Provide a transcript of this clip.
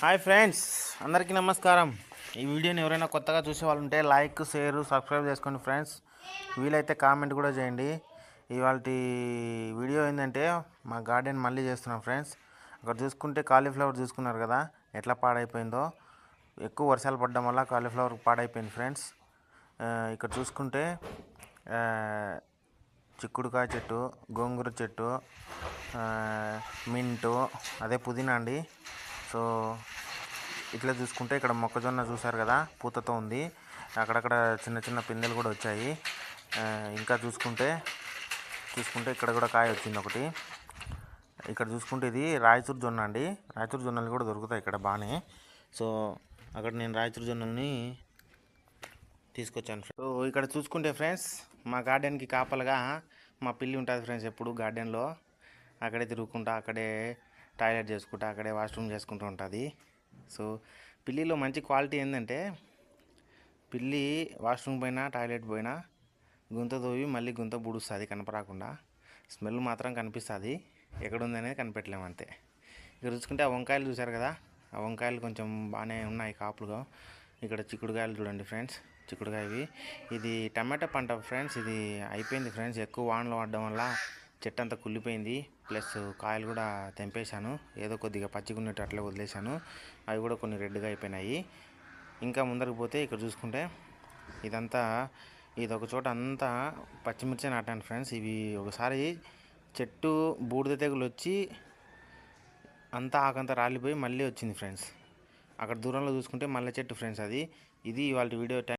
Hi friends అందరికీ నమస్కారం. ఈ వీడియోని ఎవరైనా కొత్తగా చూసే వాళ్ళు ఉంటే లైక్ షేర్ సబ్స్క్రైబ్ చేసుకోండి ఫ్రెండ్స్. వీలైతే కామెంట్ కూడా చేయండి. ఇవాళ వీడియో ఏంటంటే మా గార్డెన్ మళ్ళీ చేస్తున్నాం ఫ్రెండ్స్. అక్కడ చూసుకుంటే కాలీఫ్లవర్ చూసుకున్నారు కదా ఎట్లా పాడైపోయిందో. ఎక్కువ వర్షాలు పడడం వల్ల కాలీఫ్లవర్ పాడైపోయింది ఫ్రెండ్స్. ఇక్కడ చూసుకుంటే చిక్కుడుకాయ చెట్టు గోంగూర చెట్టు మింటు అదే పుదీనా అండి. సో ఇట్లా చూసుకుంటే ఇక్కడ మొక్కజొన్న చూసారు కదా పూతతో ఉంది. అక్కడక్కడ చిన్న చిన్న పిందెలు కూడా వచ్చాయి. ఇంకా చూసుకుంటే చూసుకుంటే ఇక్కడ కూడా కాయ వచ్చింది ఒకటి. ఇక్కడ చూసుకుంటే ఇది రాయచూరు జొన్న అండి. రాయచూరు జొన్నలు కూడా దొరుకుతాయి ఇక్కడ బాగానే. సో అక్కడ నేను రాయచూరు జొన్నల్ని తీసుకొచ్చాను సో ఇక్కడ చూసుకుంటే ఫ్రెండ్స్ మా గార్డెన్కి కాపలుగా మా పిల్లి ఉంటుంది ఫ్రెండ్స్ ఎప్పుడు గార్డెన్లో. అక్కడే తిరుగుకుంటా అక్కడే టాయిలెట్ చేసుకుంటా అక్కడే వాష్రూమ్ చేసుకుంటూ ఉంటుంది. సో పిల్లిలో మంచి క్వాలిటీ ఏంటంటే పిల్లి వాష్రూమ్ పోయినా టాయిలెట్ పోయినా గుంత తోవి మళ్ళీ గుంత బుడుస్తుంది కనపరాకుండా. స్మెల్ మాత్రం కనిపిస్తుంది. ఎక్కడుందనేది అనేది కనిపెట్టలేము అంతే. ఇక్కడ చూసుకుంటే ఆ వంకాయలు చూసారు కదా ఆ వంకాయలు కొంచెం బాగానే ఉన్నాయి కాపులుగా. ఇక్కడ చిక్కుడుకాయలు చూడండి ఫ్రెండ్స్ చిక్కుడుకాయవి. ఇది టమాటా పంట ఫ్రెండ్స్ ఇది అయిపోయింది ఫ్రెండ్స్. ఎక్కువ వానలు పడడం వల్ల చెట్టు అంతా కుళ్ళిపోయింది. ప్లస్ కాయలు కూడా తెంపేశాను. ఏదో కొద్దిగా పచ్చిగున్నట్టు అట్లా వదిలేశాను. అవి కూడా కొన్ని రెడ్గా అయిపోయినాయి. ఇంకా ముందరకు పోతే ఇక్కడ చూసుకుంటే ఇదంతా ఇది ఒక చోట అంతా పచ్చిమిర్చి నాటాను ఫ్రెండ్స్. ఇవి ఒకసారి చెట్టు బూడిద తెగులు వచ్చి అంతా ఆకంతా రాలిపోయి మళ్ళీ వచ్చింది ఫ్రెండ్స్. అక్కడ దూరంలో చూసుకుంటే మల్లె చెట్టు ఫ్రెండ్స్ అది. ఇది వాళ్ళ వీడియో